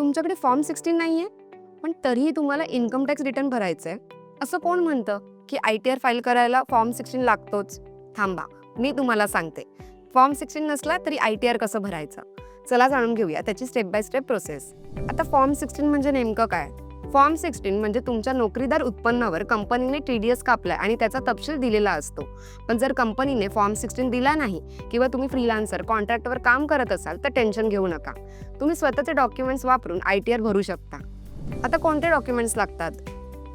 तुमच्याकडे form sixteen नाही आहे पण तरीही तुम्हाला इन्कम टॅक्स रिटर्न भरायचं आहे असं कोण म्हणतं की आय टी आर फाईल करायला फॉर्म सिक्स्टीन लागतोच? थांबा मी तुम्हाला सांगते. फॉर्म सिक्स्टीन नसला तरी आय टी आर कसं भरायचं? चला जाणून घेऊया त्याची स्टेप बाय स्टेप प्रोसेस. आता फॉर्म सिक्स्टीन म्हणजे नेमकं काय? फॉर्म सिक्स्टीन म्हणजे तुमच्या नोकरीदार उत्पन्नावर कंपनीने टी डी एस कापलाय आणि त्याचा तपशील दिलेला असतो. पण जर कंपनीने फॉर्म सिक्स्टीन दिला नाही किंवा तुम्ही फ्रीलान्सर कॉन्ट्रॅक्टवर काम करत असाल तर टेन्शन घेऊ नका. तुम्ही स्वतःचे डॉक्युमेंट्स वापरून आय टी आर भरू शकता. आता कोणते डॉक्युमेंट्स लागतात?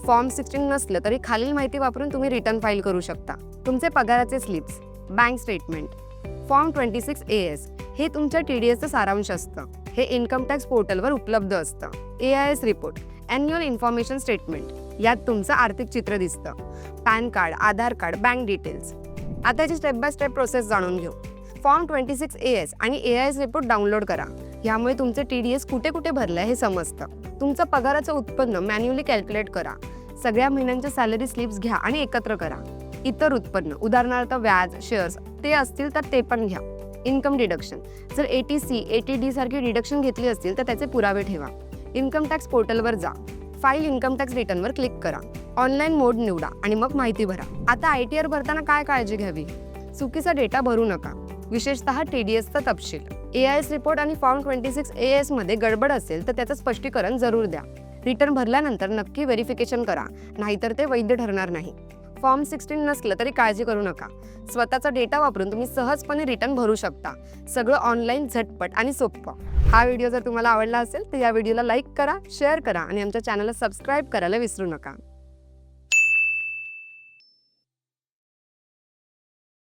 फॉर्म सिक्स्टीन नसलं तरी खालील माहिती वापरून तुम्ही रिटर्न फाईल करू शकता. तुमचे पगाराचे slips bank statement form twenty six A S हे तुमच्या टी डी एसचं सारांश असतं. हे इन्कम टॅक्स पोर्टलवर उपलब्ध असतं. A I S report. Annual information statement यात तुमचं आर्थिक चित्र दिसतं. Pan card Aadhaar card bank details आताची स्टेप बाय स्टेप प्रोसेस जाणून घेऊ. Form twenty six A S आणि A I S report download करा. यामुळे तुमचे टी डी एस कुठे कुठे भरलंय हे समजतं. तुमचं पगाराचं उत्पन्न मॅन्युअली कॅल्क्युलेट करा. सगळ्या महिन्यांच्या सॅलरी स्लिप्स घ्या आणि एकत्र करा. इतर उत्पन्न उदाहरणार्थ व्याज शेअर्स ते असतील तर ते पण घ्या. इन्कम डिडक्शन जर A T C A T D सारखी डिडक्शन घेतली असतील तर त्याचे पुरावे ठेवा. इन्कम टॅक्स पोर्टलवर जा. फाईल इन्कम टॅक्स रिटर्नवर क्लिक करा. ऑनलाईन मोड निवडा आणि मग माहिती भरा. आता आय टी आर भरताना काय काळजी घ्यावी? चुकीचा डेटा भरू नका. विशेषतः टी डी एसचा तपशील. ए आय एस रिपोर्ट आणि फॉर्म ट्वेंटी सिक्स ए एसमध्ये गडबड असेल तर त्याचं स्पष्टीकरण जरूर द्या. रिटर्न भरल्यानंतर नक्की व्हेरिफिकेशन करा. नाहीतर ते वैध ठरणार नाही. फॉर्म सिक्स्टीन नसलं तरी काळजी करू नका. स्वतःचा डेटा वापरून तुम्ही सहजपणे रिटर्न भरू शकता. सगळं ऑनलाईन झटपट आणि सोपं. हा व्हिडिओ जर तुम्हाला आवडला असेल तर या व्हिडिओला लाईक करा शेअर करा आणि आमच्या चॅनलला सबस्क्राईब करायला विसरू नका.